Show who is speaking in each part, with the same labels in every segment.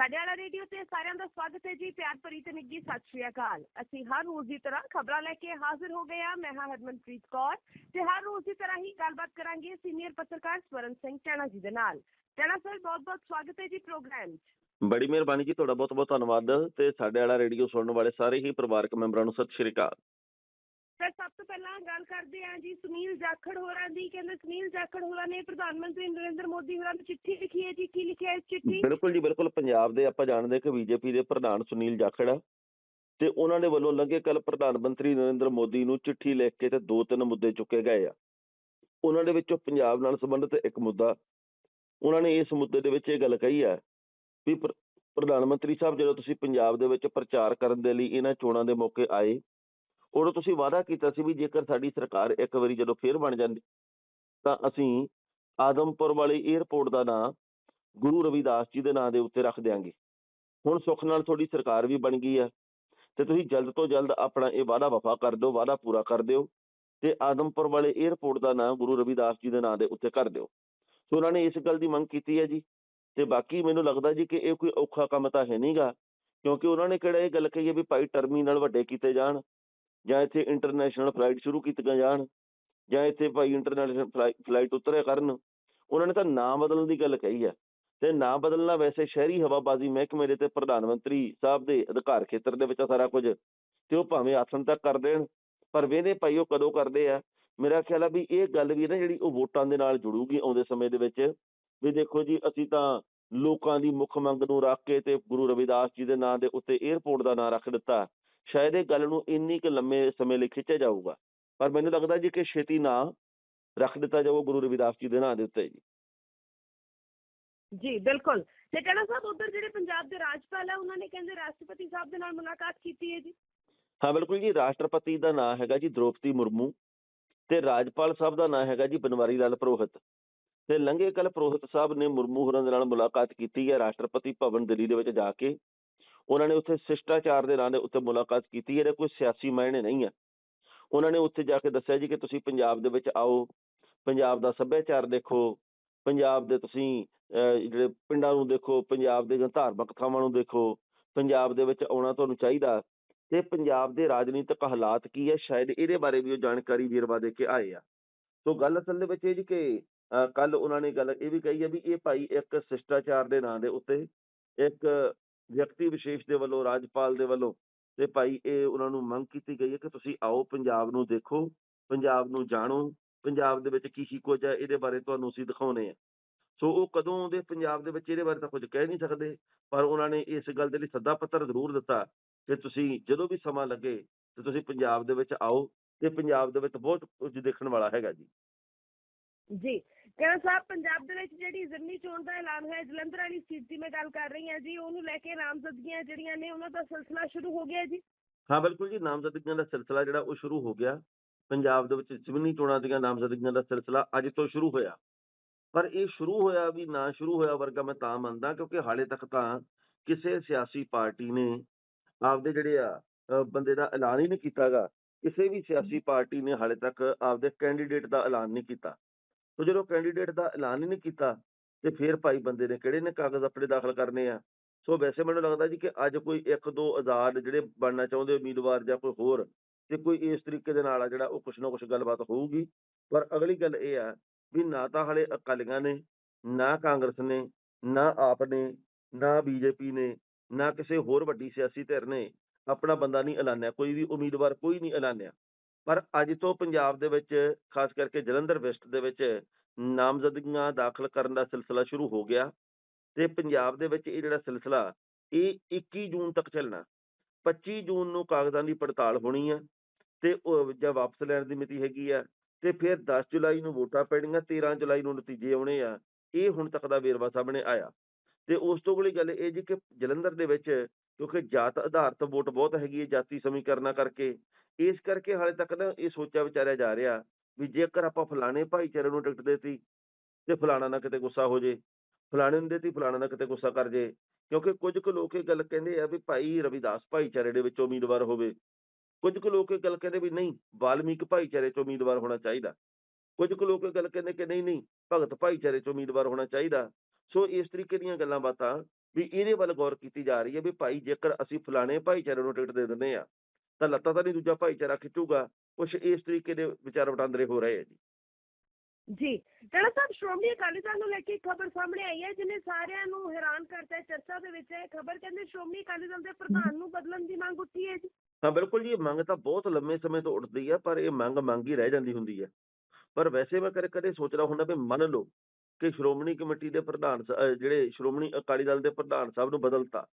Speaker 1: ਸਾਡੇ ਵਾਲਾ ਰੇਡੀਓ ਤੇ ਸਾਰਿਆਂ ਦਾ ਸਵਾਗਤ ਹੈ ਜੀ, ਪਿਆਰ ਭਰੀ ਤੇ ਨਿੱਘੀ ਸਤਿ ਸ਼੍ਰੀ ਅਕਾਲ। ਅਸੀਂ ਹਰ ਰੋਜ਼ ਦੀ ਤਰ੍ਹਾਂ ਖਬਰਾਂ ਲੈ ਕੇ ਹਾਜ਼ਰ ਹੋ ਗਏ ਹਾਂ। ਮੈਂ ਹਾਂ ਹਰਮਨਪ੍ਰੀਤ ਕੌਰ ਤੇ ਹਰ ਰੋਜ਼ ਦੀ ਤਰ੍ਹਾਂ ਹੀ ਗੱਲਬਾਤ ਕਰਾਂਗੇ ਸੀਨੀਅਰ ਪੱਤਰਕਾਰ ਸਵਰਨ ਸਿੰਘ ਟੈਣਾ ਜੀ ਦੇ ਨਾਲ। ਟੈਣਾ ਸਰ ਬਹੁਤ ਬਹੁਤ ਸਵਾਗਤ ਹੈ ਜੀ ਪ੍ਰੋਗਰਾਮ 'ਚ।
Speaker 2: ਬੜੀ ਮਿਹਰਬਾਨੀ ਜੀ, ਤੁਹਾਡਾ ਬਹੁਤ ਬਹੁਤ ਧੰਨਵਾਦ ਤੇ ਸਾਡੇ ਵਾਲਾ ਰੇਡੀਓ ਸੁਣਨ ਵਾਲੇ ਸਾਰੇ ਹੀ ਪਰਿਵਾਰਕ ਮੈਂਬਰਾਂ ਨੂੰ ਸਤਿ ਸ਼੍ਰੀ ਅਕਾਲ।
Speaker 1: ਸਰ ਸਭ ਤੋਂ ਪਹਿਲਾਂ ਗੱਲ ਕਰਦੇ ਹਾਂ ਜੀ ਸੁਨੀਲ ਜਾਖੜ ਹੋਰਾਂ ਦੀ, ਕਹਿੰਦੇ ਸੁਨੀਲ ਜਾਖੜ ਹੋਰਾਂ ਨੇ ਪ੍ਰਧਾਨ ਮੰਤਰੀ ਨਰਿੰਦਰ ਮੋਦੀ ਹੋਰਾਂ ਨੂੰ ਚਿੱਠੀ ਲਿਖੀ ਹੈ ਜੀ, ਕੀ ਲਿਖਿਆ ਇਸ ਚਿੱਠੀ?
Speaker 2: ਬਿਲਕੁਲ ਜੀ, ਬਿਲਕੁਲ ਪੰਜਾਬ ਦੇ ਆਪਾਂ ਜਾਣਦੇ ਕਿ ਬੀਜੇਪੀ ਦੇ ਪ੍ਰਧਾਨ ਸੁਨੀਲ ਜਾਖੜ ਆ ਤੇ ਉਹਨਾਂ ਦੇ ਵੱਲੋਂ ਲੰਘੇ ਕੱਲ ਪ੍ਰਧਾਨ ਮੰਤਰੀ ਨਰਿੰਦਰ ਮੋਦੀ ਨੂੰ ਚਿੱਠੀ ਲਿਖ ਕੇ ਤੇ ਦੋ ਤਿੰਨ ਮੁੱਦੇ ਚੁੱਕੇ ਗਏ ਆ। ਉਹਨਾਂ ਦੇ ਵਿੱਚੋਂ ਪੰਜਾਬ ਨਾਲ ਸੰਬੰਧਿਤ ਇੱਕ ਮੁੱਦਾ, ਉਹਨਾਂ ਨੇ ਇਸ ਮੁੱਦੇ ਦੇ ਵਿੱਚ ਇਹ ਗੱਲ ਕਹੀ ਹੈ ਵੀ ਪ੍ਰਧਾਨ ਮੰਤਰੀ ਸਾਹਿਬ ਜਦੋਂ ਤੁਸੀਂ ਪੰਜਾਬ ਦੇ ਵਿੱਚ ਪ੍ਰਚਾਰ ਕਰਨ ਦੇ ਲਈ ਇਹਨਾਂ ਚੋਣਾਂ ਦੇ ਮੌਕੇ ਆਏ ਉਦੋਂ ਤੁਸੀਂ ਵਾਅਦਾ ਕੀਤਾ ਸੀ ਵੀ ਜੇਕਰ ਸਾਡੀ ਸਰਕਾਰ ਇੱਕ ਵਾਰੀ ਜਦੋਂ ਫੇਰ ਬਣ ਜਾਂਦੀ, ਤਾਂ ਅਸੀਂ ਆਦਮਪੁਰ ਵਾਲੇ 에ਅਰਪੋਰਟ ਦਾ ਨਾਂ ਗੁਰੂ ਰਵਿਦਾਸ ਜੀ ਦੇ ਨਾਂ ਦੇ ਉੱਤੇ ਰੱਖ ਦਿਆਂਗੇ। ਹੁਣ ਸੁੱਖ ਨਾਲ ਤੁਹਾਡੀ ਸਰਕਾਰ ਵੀ ਬਣ ਗਈ ਹੈ ਤੇ ਤੁਸੀਂ ਜਲਦ ਤੋਂ ਜਲਦ ਆਪਣਾ ਇਹ ਵਾਅਦਾ ਵਫਾ ਕਰ ਦਿਓ, ਵਾਅਦਾ ਪੂਰਾ ਕਰ ਦਿਓ ਤੇ ਆਦਮਪੁਰ ਵਾਲੇ 에ਅਰਪੋਰਟ ਦਾ ਨਾਂ ਗੁਰੂ ਰਵਿਦਾਸ ਜੀ ਦੇ ਨਾਂ ਦੇ ਉੱਤੇ ਕਰ ਦਿਓ। ਸੋ ਉਹਨਾਂ ਨੇ ਇਸ ਗੱਲ ਦੀ ਮੰਗ ਕੀਤੀ ਹੈ ਜੀ ਤੇ ਬਾਕੀ ਮੈਨੂੰ ਲੱਗਦਾ ਜੀ ਕਿ ਇਹ ਕੋਈ ਔਖਾ ਕੰਮ ਤਾਂ ਹੈ ਨਹੀਂਗਾ ਕਿਉਂਕਿ ਉਹਨਾਂ ਨੇ ਕਿਹੜਾ ਇਹ ਗੱਲ ਕਹੀ ਹੈ ਵੀ ਭਾਈ ਟਰਮੀਨਲ ਵੱਡੇ ਕੀਤੇ ਜਾਣ ਜਾਂ ਇੱਥੇ ਇੰਟਰਨੈਸ਼ਨਲ ਫਲਾਈਟ ਸ਼ੁਰੂ ਕੀਤੀਆਂ ਜਾਣ, ਜਾਂ ਇੱਥੇ ਭਾਈ ਇੰਟਰਨੈਸ਼ਨਲ ਫਲਾਈਟ ਉਤਰਿਆ ਕਰਨ, ਉਹਨਾਂ ਨੇ ਤਾਂ ਨਾਂ ਬਦਲਣ ਦੀ ਗੱਲ ਕਹੀ ਹੈ ਤੇ ਨਾਂ ਬਦਲਣਾ ਵੈਸੇ ਸ਼ਹਿਰੀ ਹਵਾਬਾਜ਼ੀ ਮਹਿਕਮੇ ਦੇ ਤੇ ਪ੍ਰਧਾਨ ਮੰਤਰੀ ਸਾਹਿਬ ਦੇ ਅਧਿਕਾਰ ਖੇਤਰ ਦੇ ਵਿੱਚ ਆ ਸਾਰਾ ਕੁਝ, ਤੇ ਉਹ ਭਾਵੇਂ ਆਸਣ ਤੱਕ ਕਰ ਦੇਣ, ਪਰ ਵੇਦੇ ਭਾਈ ਉਹ ਕਦੋਂ ਕਰਦੇ ਆ? ਮੇਰਾ ਖਿਆਲ ਆ ਵੀ ਇਹ ਗੱਲ ਵੀ ਨਾ ਜਿਹੜੀ ਉਹ ਵੋਟਾਂ ਦੇ ਨਾਲ ਜੁੜੂਗੀ ਆਉਂਦੇ ਸਮੇਂ ਦੇ ਵਿੱਚ, ਵੀ ਦੇਖੋ ਜੀ ਅਸੀਂ ਤਾਂ ਲੋਕਾਂ ਦੀ ਮੁੱਖ ਮੰਗ ਨੂੰ ਰੱਖ ਕੇ ਤੇ ਗੁਰੂ ਰਵਿਦਾਸ ਜੀ ਦੇ ਨਾਂ ਦੇ ਉੱਤੇ 에ਅਰਪੋਰਟ ਦਾ ਨਾਂ ਰੱਖ ਦਿੱਤਾ। ਸ਼ਾਇਦ ਇਹ ਗੱਲ ਨੂੰ ਇੰਨੀ ਕੁ ਲੰਮੇ ਸਮੇਂ ਲਈ ਖਿੱਚਿਆ ਜਾਊਗਾ। ਪਰ ਮੈਨੂੰ ਲੱਗਦਾ ਜੀ ਕਿ ਛੇਤੀ ਨਾਂ ਰੱਖ ਦਿੱਤਾ ਜਾਊ ਗੁਰੂ ਰਵਿਦਾਸ ਜੀ ਦੇ ਨਾਂ ਦੇ ਉੱਤੇ ਜੀ।
Speaker 1: ਜੀ ਬਿਲਕੁਲ। ਤੇ ਟੈਣਾ ਸਾਹਿਬ ਉਧਰ ਜਿਹੜੇ ਪੰਜਾਬ ਦੇ ਰਾਜਪਾਲ ਆ ਉਹਨਾਂ ਨੇ ਕਹਿੰਦੇ ਰਾਸ਼ਟਰਪਤੀ ਸਾਹਿਬ ਦੇ ਨਾਲ ਮੁਲਾਕਾਤ ਕੀਤੀ ਹੈ ਜੀ।
Speaker 2: ਹਾਂ ਬਿਲਕੁਲ ਜੀ ਰਾਸ਼ਟਰਪਤੀ ਦਾ ਨਾਂ ਹੈਗਾ ਜੀ ਦ੍ਰੋਪਦੀ ਮੁਰਮੂ ਤੇ ਰਾਜਪਾਲ ਸਾਹਿਬ ਦਾ ਨਾਂ ਹੈਗਾ ਜੀ ਬਨਵਾਰੀ ਲਾਲ ਪ੍ਰੋਹਿਤ। ਤੇ ਲੰਘੇ ਕੱਲ ਪ੍ਰੋਹਿਤ ਸਾਹਿਬ ਨੇ ਮੁਰਮੂ ਹੋਰਾਂ ਦੇ ਨਾਲ ਮੁਲਾਕਾਤ ਕੀਤੀ ਹੈ ਰਾਸ਼ਟਰਪਤੀ ਭਵਨ ਦਿੱਲੀ ਦੇ ਵਿੱਚ ਜਾ ਕੇ। ਉਹਨਾਂ ਨੇ ਉੱਥੇ ਸ਼ਿਸ਼ਟਾਚਾਰ ਦੇ ਨਾਂ ਦੇ ਉੱਤੇ ਮੁਲਾਕਾਤ ਕੀਤੀ, ਇਹਦੇ ਕੋਈ ਸਿਆਸੀ ਮਾਇਨੇ ਨਹੀਂ ਹੈ। ਉਹਨਾਂ ਨੇ ਉੱਥੇ ਜਾ ਕੇ ਦੱਸਿਆ ਜੀ ਕਿ ਤੁਸੀਂ ਪੰਜਾਬ ਦੇ ਵਿੱਚ ਆਓ, ਪੰਜਾਬ ਦਾ ਸੱਭਿਆਚਾਰ ਦੇਖੋ, ਪੰਜਾਬ ਦੇ ਤੁਸੀਂ ਜਿਹੜੇ ਪਿੰਡਾਂ ਨੂੰ ਦੇਖੋ, ਪੰਜਾਬ ਦੇ ਧਾਰਮਿਕ ਥਾਵਾਂ ਨੂੰ ਦੇਖੋ, ਪੰਜਾਬ ਦੇ ਵਿੱਚ ਆਉਣਾ ਤੁਹਾਨੂੰ ਚਾਹੀਦਾ। ਤੇ ਪੰਜਾਬ ਦੇ ਰਾਜਨੀਤਿਕ ਹਾਲਾਤ ਕੀ ਹੈ? ਸ਼ਾਇਦ ਇਹਦੇ ਬਾਰੇ ਵੀ ਉਹ ਜਾਣਕਾਰੀ ਵੇਰਵਾ ਦੇ ਕੇ ਆਏ ਆ। ਸੋ ਗੱਲ ਅਸਲ ਦੇ ਵਿੱਚ ਇਹ ਜੀ ਕਿ ਕੱਲ ਉਹਨਾਂ ਨੇ ਗੱਲ ਇਹ ਵੀ ਕਹੀ ਹੈ ਵੀ ਇਹ ਭਾਈ ਇੱਕ ਸ਼ਿਸ਼ਟਾਚਾਰ ਦੇ ਨਾਂ ਦੇ ਉੱਤੇ, ਇੱਕ ਵਿਅਕਤੀ ਵਿਸ਼ੇਸ਼ ਦੇ ਵੱਲੋਂ, ਰਾਜਪਾਲ ਦੇ ਵੱਲੋਂ ਤੇ ਭਾਈ ਇਹ ਉਹਨਾਂ ਨੂੰ ਮੰਗ ਕੀਤੀ ਗਈ ਹੈ ਕਿ ਤੁਸੀਂ ਆਓ, ਪੰਜਾਬ ਨੂੰ ਦੇਖੋ, ਪੰਜਾਬ ਨੂੰ ਜਾਣੋ, ਪੰਜਾਬ ਦੇ ਵਿੱਚ ਕੀ ਕੀ ਕੁਝ ਹੈ, ਇਹਦੇ ਬਾਰੇ ਤੁਹਾਨੂੰ ਅਸੀਂ ਦਿਖਾਉਨੇ ਆ। ਸੋ ਉਹ ਕਦੋਂ ਆਉਂਦੇ, ਪੰਜਾਬ ਦੇ ਵਿੱਚ ਇਹਦੇ ਬਾਰੇ ਤਾਂ ਕੁਝ ਕਹਿ ਨਹੀਂ ਸਕਦੇ, ਪਰ ਉਹਨਾਂ ਨੇ ਇਸ ਗੱਲ ਦੇ ਲਈ ਸੱਦਾ ਪੱਤਰ ਜ਼ਰੂਰ ਦਿੱਤਾ ਕਿ ਤੁਸੀਂ ਜਦੋਂ ਵੀ ਸਮਾਂ ਲੱਗੇ ਤੇ ਤੁਸੀਂ ਪੰਜਾਬ ਦੇ ਵਿੱਚ ਆਓ ਤੇ ਪੰਜਾਬ ਦੇ ਵਿੱਚ ਬਹੁਤ ਕੁਝ ਦੇਖਣ ਵਾਲਾ ਹੈਗਾ ਜੀ।
Speaker 1: ਜੀ ਟੈਣਾ ਸਾਹਿਬ, ਪੰਜਾਬ ਦੇ ਵਿੱਚ ਜਿਹੜੀ ਜ਼ਿਮਨੀ ਚੋਣ ਦਾ ਐਲਾਨ ਹੋਇਆ, ਜਲੰਧਰ ਵਾਲੀ ਸੀਟ ਦੀ ਮੈਂ ਗੱਲ ਕਰ ਰਹੀ ਹਾਂ ਜੀ, ਉਹਨੂੰ ਲੈ ਕੇ ਨਾਮਜ਼ਦਗੀਆਂ ਜਿਹੜੀਆਂ ਨੇ, ਉਹਨਾਂ ਦਾ ਸਿਲਸਿਲਾ ਸ਼ੁਰੂ ਹੋ ਗਿਆ ਜੀ।
Speaker 2: ਹਾਂ, ਬਿਲਕੁਲ ਜੀ ਨਾਮਜ਼ਦਗੀਆਂ ਦਾ ਸਿਲਸਿਲਾ ਜਿਹੜਾ ਉਹ ਸ਼ੁਰੂ ਹੋ ਗਿਆ। ਪੰਜਾਬ ਦੇ ਵਿੱਚ ਜ਼ਿਮਨੀ ਚੋਣਾਂ ਦੀਆਂ ਨਾਮਜ਼ਦਗੀਆਂ ਦਾ ਸਿਲਸਿਲਾ ਅੱਜ ਤੋਂ ਸ਼ੁਰੂ ਹੋਇਆ। ਪਰ ਇਹ ਸ਼ੁਰੂ ਹੋਇਆ ਵੀ ਨਾ ਸ਼ੁਰੂ ਹੋਇਆ ਵਰਗਾ ਮੈਂ ਤਾਂ ਮੰਨਦਾ, ਕਿਉਂਕਿ ਹਾਲੇ ਤੱਕ ਤਾਂ ਕਿਸੇ ਸਿਆਸੀ ਪਾਰਟੀ ਨੇ ਆਪਦੇ ਜਿਹੜੇ ਆ ਬੰਦੇ ਦਾ ਐਲਾਨ ਹੀ ਨਹੀਂ ਕੀਤਾਗਾ। ਕਿਸੇ ਵੀ ਸਿਆਸੀ ਪਾਰਟੀ ਨੇ ਹਾਲੇ ਤੱਕ ਆਪਦੇ ਕੈਂਡੀਡੇਟ ਦਾ ਐਲਾਨ ਨਹੀਂ ਕੀਤਾ। ਉਹ ਜਦੋਂ ਕੈਂਡੀਡੇਟ ਦਾ ਐਲਾਨ ਹੀ ਨਹੀਂ ਕੀਤਾ ਤੇ ਫਿਰ ਭਾਈ ਬੰਦੇ ਨੇ ਕਿਹੜੇ ਨੇ ਕਾਗਜ਼ ਆਪਣੇ ਦਾਖਲ ਕਰਨੇ ਆ? ਸੋ ਵੈਸੇ ਮੈਨੂੰ ਲੱਗਦਾ ਜੀ ਕਿ ਅੱਜ ਕੋਈ ਇੱਕ ਦੋ ਆਜ਼ਾਦ ਜਿਹੜੇ ਬਣਨਾ ਚਾਹੁੰਦੇ ਉਮੀਦਵਾਰ ਜਾਂ ਕੋਈ ਹੋਰ ਤੇ ਕੋਈ ਇਸ ਤਰੀਕੇ ਦੇ ਨਾਲ ਆ ਜਿਹੜਾ ਉਹ ਕੁਛ ਨਾ ਕੁਛ ਗੱਲਬਾਤ ਹੋਊਗੀ। ਪਰ ਅਗਲੀ ਗੱਲ ਇਹ ਆ ਵੀ ਨਾ ਤਾਂ ਹਾਲੇ ਅਕਾਲੀਆਂ ਨੇ, ਨਾ ਕਾਂਗਰਸ ਨੇ, ਨਾ ਆਪ ਨੇ, ਨਾ ਬੀਜੇਪੀ ਨੇ, ਨਾ ਕਿਸੇ ਹੋਰ ਵੱਡੀ ਸਿਆਸੀ ਧਿਰ ਨੇ ਆਪਣਾ ਬੰਦਾ ਨਹੀਂ ਐਲਾਨਿਆ, ਕੋਈ ਵੀ ਉਮੀਦਵਾਰ ਕੋਈ ਨਹੀਂ ਐਲਾਨਿਆ। ਪਰ ਅੱਜ ਤੋਂ ਪੰਜਾਬ ਦੇ ਵਿੱਚ, ਖਾਸ ਕਰਕੇ ਜਲੰਧਰ ਵੈਸਟ ਦੇ ਵਿੱਚ, ਨਾਮਜ਼ਦਗੀਆਂ ਦਾਖਲ ਕਰਨ ਦਾ ਸਿਲਸਿਲਾ ਸ਼ੁਰੂ ਹੋ ਗਿਆ ਤੇ ਪੰਜਾਬ ਦੇ ਵਿੱਚ ਇਹ ਜਿਹੜਾ ਸਿਲਸਿਲਾ, ਇਹ 21 ਜੂਨ ਤੱਕ ਚੱਲਣਾ। 25 ਜੂਨ ਨੂੰ ਕਾਗਜ਼ਾਂ ਦੀ ਪੜਤਾਲ ਹੋਣੀ ਆ ਤੇ ਉਹ ਜਾਂ ਵਾਪਸ ਲੈਣ ਦੀ ਮਿਤੀ ਹੈਗੀ ਆ ਤੇ ਫਿਰ ਦਸ ਜੁਲਾਈ ਨੂੰ ਵੋਟਾਂ ਪੈਣੀਆਂ 13 ਜੁਲਾਈ ਨੂੰ ਨਤੀਜੇ ਆਉਣੇ ਆ, ਇਹ ਹੁਣ ਤੱਕ ਦਾ ਵੇਰਵਾ ਸਾਹਮਣੇ ਆਇਆ। ਤੇ ਉਸ ਤੋਂ ਅਗਲੀ ਗੱਲ ਇਹ ਜੀ ਕਿ ਜਲੰਧਰ ਦੇ ਵਿੱਚ ਕਿਉਂਕਿ ਜਾਤ ਆਧਾਰਿਤ ਵੋਟ ਬਹੁਤ ਹੈਗੀ ਹੈ ਜਾਤੀ ਸਮੀਕਰਨਾਂ ਕਰਕੇ। ਇਸ ਕਰਕੇ ਹਾਲੇ ਤੱਕ ਨਾ ਇਹ ਸੋਚਿਆ ਵਿਚਾਰਿਆ ਜਾ ਰਿਹਾ ਵੀ ਜੇਕਰ ਆਪਾਂ ਫਲਾਣੇ ਭਾਈਚਾਰੇ ਨੂੰ ਟਿਕਟ ਦੇਤੀ ਤੇ ਫਲਾਣਾ ਨਾ ਕਿਤੇ ਗੁੱਸਾ ਹੋ ਜੇ, ਫਲਾਣੇ ਨੂੰ ਦੇਤੀ, ਫਲਾਣਾ ਨਾ ਕਿਤੇ ਗੁੱਸਾ ਕਰ ਜੇ, ਕਿਉਂਕਿ ਕੁਝ ਕੁ ਲੋਕ ਇਹ ਗੱਲ ਕਹਿੰਦੇ ਆ ਵੀ ਭਾਈ ਰਵਿਦਾਸ ਭਾਈਚਾਰੇ ਦੇ ਵਿੱਚ ਉਮੀਦਵਾਰ ਹੋਵੇ। ਕੁਝ ਕੁ ਲੋਕ ਇਹ ਗੱਲ ਕਹਿੰਦੇ ਵੀ ਨਹੀਂ, ਵਾਲਮੀਕ ਭਾਈਚਾਰੇ ਚ ਉਮੀਦਵਾਰ ਹੋਣਾ ਚਾਹੀਦਾ। ਕੁਝ ਕੁ ਲੋਕ ਇਹ ਗੱਲ ਕਹਿੰਦੇ ਕਿ ਨਹੀਂ ਨਹੀਂ, ਭਗਤ ਭਾਈਚਾਰੇ ਚ ਉਮੀਦਵਾਰ ਹੋਣਾ ਚਾਹੀਦਾ। ਸੋ ਇਸ ਤਰੀਕੇ ਦੀਆਂ ਗੱਲਾਂ ਬਾਤਾਂ ਵੀ ਇਹਦੇ ਵੱਲ ਗੌਰ ਕੀਤੀ ਜਾ ਰਹੀ ਹੈ ਵੀ ਭਾਈ ਜੇਕਰ ਅਸੀਂ ਫਲਾਣੇ ਭਾਈਚਾਰੇ ਨੂੰ ਟਿਕਟ ਦੇ ਦਿੰਦੇ ਆ ਤਾਂ ਲੱਤਾਂ ਤਾਂ ਨਹੀਂ ਦੂਜਾ ਭਾਈਚਾਰਾ ਖਿੱਚੂਗਾ ਕੁਛ ਇਸ ਤਰੀਕੇ ਦੇ ਵਿਚਾਰ ਵਟਾਂਦਰੇ ਹੋ ਰਹੇ ਆ ਜੀ।
Speaker 1: ਜੀ ਟੜਾ ਸਾਹਿਬ ਸ਼੍ਰੋਮਣੀ ਅਕਾਲੀ ਦਲ ਨੂੰ ਲੈ ਕੇ ਖਬਰ ਸਾਹਮਣੇ ਆਈ ਹੈ ਜਿਹਨੇ ਸਾਰਿਆਂ ਨੂੰ ਹੈਰਾਨ ਕਰਤਾ ਹੈ ਚਰਚਾ ਦੇ ਵਿੱਚ। ਇਹ ਖਬਰ ਕਹਿੰਦੇ ਸ਼੍ਰੋਮਣੀ ਅਕਾਲੀ ਦਲ ਦੇ ਪ੍ਰਧਾਨ ਨੂੰ ਬਦਲਣ ਦੀ ਮੰਗ ਉੱਠੀ ਹੈ ਜੀ।
Speaker 2: ਹਾਂ ਬਿਲਕੁਲ ਜੀ ਇਹ ਮੰਗ ਤਾਂ ਬਹੁਤ ਲੰਮੇ ਸਮੇਂ ਤੋਂ ਉੱਠਦੀ ਹੈ ਪਰ ਇਹ ਮੰਗ ਮੰਗ ਹੀ ਰਹਿ ਜਾਂਦੀ ਹੁੰਦੀ ਹੈ। ਪਰ ਵੈਸੇ ਮੈਂ ਕਦੇ ਕਦੇ ਸੋਚਦਾ ਹੁੰਦਾ ਵੀ ਮੰਨ ਲਓ ਕਿ ਸ਼੍ਰੋਮਣੀ ਕਮੇਟੀ ਦੇ ਪ੍ਰਧਾਨ ਸ- ਜਿਹੜੇ ਸ਼੍ਰੋਮਣੀ ਅਕਾਲੀ ਦਲ ਦੇ ਪ੍ਰਧਾਨ ਸਾਹਿਬ ਨੂੰ ਬਦਲਤਾ।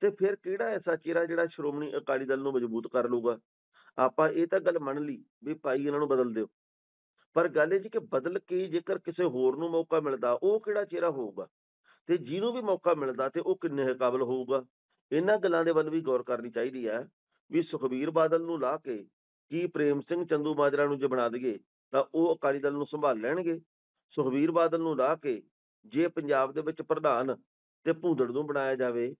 Speaker 2: ਤੇ ਫਿਰ ਕਿਹੜਾ ਐਸਾ ਚਿਹਰਾ ਜਿਹੜਾ ਸ਼੍ਰੋਮਣੀ ਅਕਾਲੀ ਦਲ ਨੂੰ ਮਜ਼ਬੂਤ ਕਰ ਲੂਗਾ ਆਪਾਂ ਇਹ ਤਾਂ ਗੱਲ ਮੰਨ ਲਈ ਵੀ ਭਾਈ ਇਹਨਾਂ ਨੂੰ ਬਦਲ ਦਿਓ। ਪਰ ਗੱਲ ਇਹ ਜੀ ਕਿ ਬਦਲ ਕੇ ਜੇਕਰ ਕਿਸੇ ਹੋਰ ਨੂੰ ਮੌਕਾ ਮਿਲਦਾ, ਉਹ ਕਿਹੜਾ ਚਿਹਰਾ ਹੋਊਗਾ? ਤੇ ਜਿਹਨੂੰ ਵੀ ਮੌਕਾ ਮਿਲਦਾ ਤੇ ਉਹ ਕਿੰਨੇ ਕਾਬਲ ਹੋਊਗਾ? ਇਹਨਾਂ ਗੱਲਾਂ ਦੇ ਵੱਲ ਵੀ ਗੌਰ ਕਰਨੀ ਚਾਹੀਦੀ ਹੈ ਵੀ ਸੁਖਬੀਰ ਬਾਦਲ ਨੂੰ ਲਾ ਕੇ ਕੀ ਪ੍ਰੇਮ ਸਿੰਘ ਚੰਦੂ ਮਾਜਰਾ ਨੂੰ ਜੇ ਬਣਾ ਦਈਏ, ਤਾਂ ਉਹ ਅਕਾਲੀ ਦਲ ਨੂੰ ਸੰਭਾਲ ਲੈਣਗੇ। ਸੁਖਬੀਰ ਬਾਦਲ ਨੂੰ ਲਾ ਕੇ ਜੇ ਪੰਜਾਬ ਦੇ ਵਿੱਚ ਪ੍ਰਧਾਨ ਤੇ ਭੂੰਦੜ ਨੂੰ ਬਣਾਇਆ ਜਾਵੇ